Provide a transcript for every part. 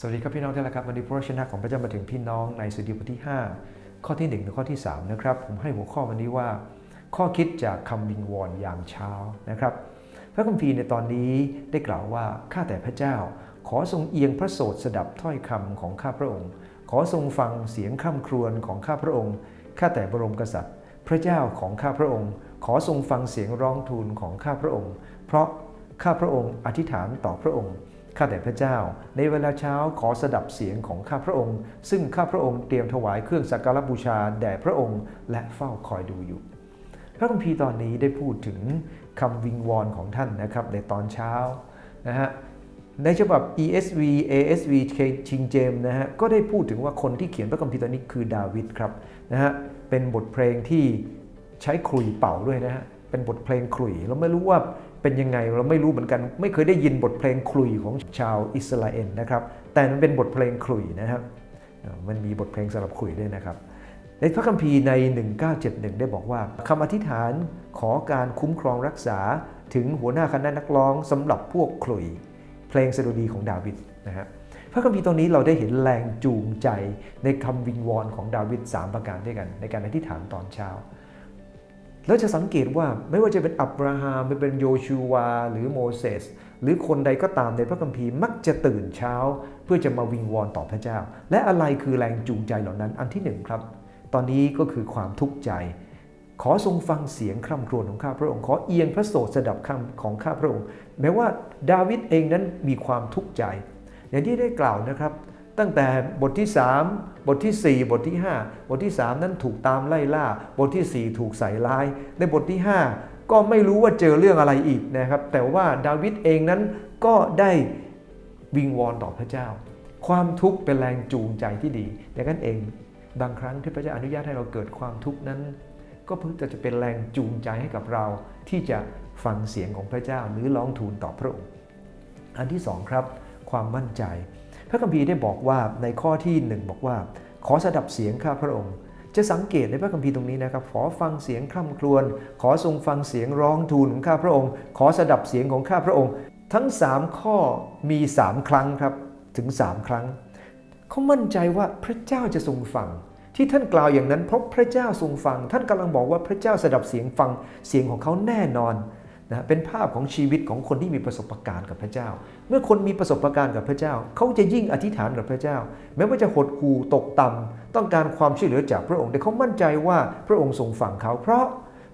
สวัสดีครับพี่น้องที่รักครับวันนี้พระชนะของพระเจ้ามาถึงพี่น้องในสุดีบทที่ 5 ข้อที่1ถึงข้อที่3นะครับผมให้หัวข้อวันนี้ว่า ข้อคิดจากคำวิงวอนยามเช้านะครับ พระคัมภีร์ในตอนนี้ได้กล่าวว่าข้าแต่พระเจ้า ขอทรงเอียงพระโสดสดับถ้อยคำของข้าพระองค์ ขอทรงฟังเสียงคร่ำครวญของข้าพระองค์ข้าแต่บรมกษัตริย์ พระเจ้าของข้าพระองค์ ขอทรงฟังเสียงร้องทูลของข้าพระองค์ เพราะข้าพระองค์อธิษฐานต่อพระองค์ ข้าแต่พระเจ้า ในเวลาเช้าขอสดับเสียงของข้าพระองค์ ซึ่งข้าพระองค์เตรียมถวายเครื่องสักการบูชาแด่พระองค์ และเฝ้าคอยดูอยู่ พระคัมภีร์ตอนนี้ได้พูดถึงคำวิงวอนของท่านนะครับในตอนเช้านะฮะในฉบับ ESV ASV King James นะฮะก็ได้พูดถึงว่าคนที่เขียนพระคัมภีร์ตอนนี้คือดาวิดครับนะฮะเป็นบทเพลงที่ใช้ขลุ่ยเป่าด้วยนะฮะเป็นบทเพลงขลุ่ยเราไม่รู้ว่า เป็นยังไงเราไม่รู้เหมือนกัน ไม่เคยได้ยินบทเพลงขลุ่ยของชาวอิสราเอลนะครับ แต่มันเป็นบทเพลงขลุ่ยนะครับมันมีบทเพลงสำหรับขลุ่ยด้วยนะครับ ในพระคัมภีร์ใน 1971 ได้บอกว่าคำอธิษฐานขอการคุ้มครองรักษาถึงหัวหน้าคณะนักร้องสำหรับพวกขลุ่ยเพลงสดุดีของดาวิดนะฮะพระคัมภีร์ตรงนี้เราได้เห็นแรงจูงใจในคำวิงวอนของดาวิด3ประการด้วยกัน ในการอธิษฐานตอนเช้า แล้วจะสังเกตว่าไม่ว่าจะเป็นอับราฮัมไม่เป็นโยชูวา หรือโมเสสหรือคนใดก็ตามในพระคัมภีร์มักจะตื่นเช้า เพื่อจะมาวิงวอนต่อพระเจ้า และอะไรคือแรงจูงใจเหล่านั้นอันที่หนึ่งครับ ตอนนี้ก็คือความทุกข์ใจ ขอทรงฟังเสียงคร่ำครวญของข้าพระองค์ขอเอียงพระโสดสดับคำของข้าพระองค์ แม้ว่าดาวิดเองนั้นมีความทุกข์ใจ อย่างที่ได้กล่าวนะครับ ตั้งแต่บทที่ 3 บทที่ 4 บทที่ 5 บทที่ 3 นั้นถูกตามไล่ล่า บทที่ 4 ถูกใส่ร้าย ในบทที่ 5 ก็ไม่รู้ว่าเจอเรื่องอะไรอีกนะครับ แต่ว่าดาวิดเองนั้นก็ได้วิงวอนต่อพระเจ้า ความทุกข์เป็นแรงจูงใจที่ดีดังนั้นเองบางครั้งที่พระเจ้าอนุญาตให้เราเกิดความทุกข์นั้น ก็เพื่อจะเป็นแรงจูงใจให้กับเรา ที่จะฟังเสียงของพระเจ้าหรือร้องทูลต่อพระองค์ อันที่สองครับ ความมั่นใจ พระคัมภีร์ได้บอกว่าในข้อที่หนึ่งบอกว่า ขอสดับเสียงข้าพระองค์ จะสังเกตในพระคัมภีร์ตรงนี้นะครับ ขอฟังเสียงคร่ำครวญ ขอทรงฟังเสียงร้องทูลของข้าพระองค์ ขอสดับเสียงของข้าพระองค์ ทั้ง 3 ข้อมี 3 ครั้งครับ ถึง 3 ครั้ง เขามั่นใจว่าพระเจ้าจะทรงฟัง ที่ท่านกล่าวอย่างนั้นเพราะพระเจ้าทรงฟัง ท่านกำลังบอกว่าพระเจ้าสดับเสียงฟังเสียงของเขาแน่นอน นะเป็นภาพของชีวิตของคนที่มีประสบการณ์กับพระเจ้า เมื่อคนมีประสบการณ์กับพระเจ้า เขาจะยิ่งอธิษฐานกับพระเจ้า แม้ว่าจะหดหู่ตกต่ำต้องการความช่วยเหลือจากพระองค์ แต่เขามั่นใจว่าพระองค์ทรงฟังเขา เพราะ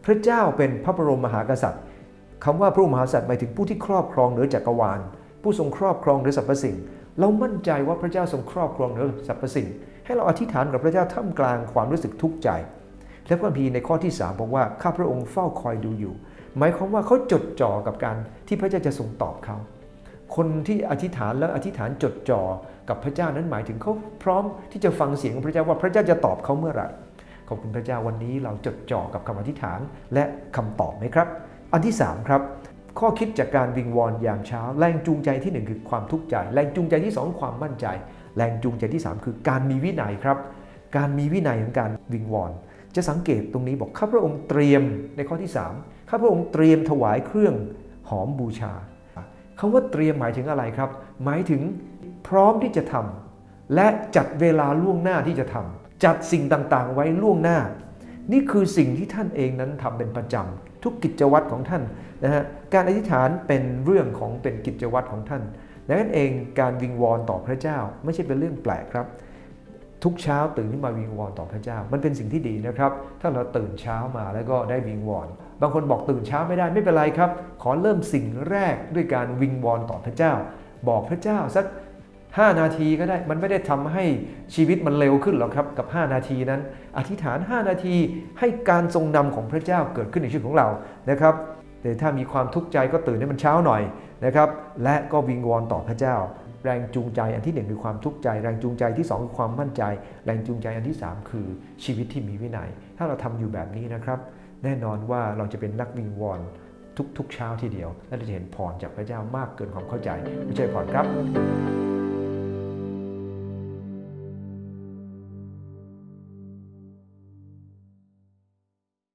พระเจ้าเป็นพระบรมมหากษัตริย์คำว่าพระมหากษัตริย์หมายถึงผู้ที่ครอบครองเหนือจักรวาล ผู้ทรงครอบครองเหนือสรรพสิ่ง เรามั่นใจว่าพระเจ้าทรงครอบครองเหนือสรรพสิ่ง ให้เราอธิษฐานกับพระเจ้าท่ามกลางความรู้สึกทุกข์ใจ และพระคัมภีในข้อที่3บอกว่าข้าพระองค์เฝ้าคอยดูอยู่ หมายความว่าเขาจดจ่อกับการที่พระเจ้าจะทรงตอบเขา คนที่อธิษฐานและอธิษฐานจดจ่อกับพระเจ้านั้นหมายถึงเขาพร้อมที่จะฟังเสียงของพระเจ้าว่าพระเจ้าจะตอบเขาเมื่อไหร่ขอบคุณพระเจ้าวันนี้เราจดจ่อกับคำอธิษฐานและคำตอบไหมครับ อันที่ 3 ครับ ข้อคิดจากการวิงวอนยามเช้า แรงจูงใจที่ 1 คือความทุกข์ใจ แรงจูงใจที่ 2 ความมั่นใจ แรงจูงใจที่ 3 คือการมีวินัยครับ การมีวินัยของการวิงวอน จะสังเกตตรงนี้บอกข้าพระองค์เตรียมในข้อที่ 3 ข้าพระองค์เตรียมถวายเครื่องหอมบูชาคำว่าเตรียมหมายถึงอะไรครับ หมายถึงพร้อมที่จะทำและจัดเวลาล่วงหน้าที่จะทำจัดสิ่งต่างๆ ไว้ล่วงหน้า นี่คือสิ่งที่ท่านเองนั้นทำเป็นประจำทุกกิจวัตรของท่านนะฮะการอธิษฐานเป็นเรื่องของเป็นกิจวัตรของท่านดังนั้นเองการวิงวอนต่อพระเจ้าไม่ใช่เป็นเรื่องแปลกครับ ทุกเช้าตื่นขึ้นมาวิงวอนต่อพระเจ้า มันเป็นสิ่งที่ดีนะครับ ถ้าเราตื่นเช้ามาแล้วก็ได้วิงวอน บางคนบอกตื่นเช้าไม่ได้ไม่เป็นไรครับ ขอเริ่มสิ่งแรกด้วยการวิงวอนต่อพระเจ้า บอกพระเจ้าสัก 5 นาทีก็ได้ มันไม่ได้ทำให้ชีวิตมันเร็วขึ้นหรอกครับกับ 5 นาทีนั้น อธิษฐาน 5 นาทีให้การทรงนำของพระเจ้าเกิดขึ้นในชีวิตของเรานะครับแต่ถ้ามีความทุกข์ใจก็ตื่นให้มันเช้าหน่อยนะครับ และก็วิงวอนต่อพระเจ้า แรงจูงใจอันที่หนึ่งคือความทุกข์ใจ แรงจูงใจที่สองคือความมั่นใจ แรงจูงใจอันที่สามคือชีวิตที่มีวินัย ถ้าเราทำอยู่แบบนี้นะครับ แน่นอนว่าเราจะเป็นนักวิงวอนทุกๆเช้าทีเดียวและเราจะเห็นพรจากพระเจ้ามากเกินความเข้าใจไม่ใช่พรครับ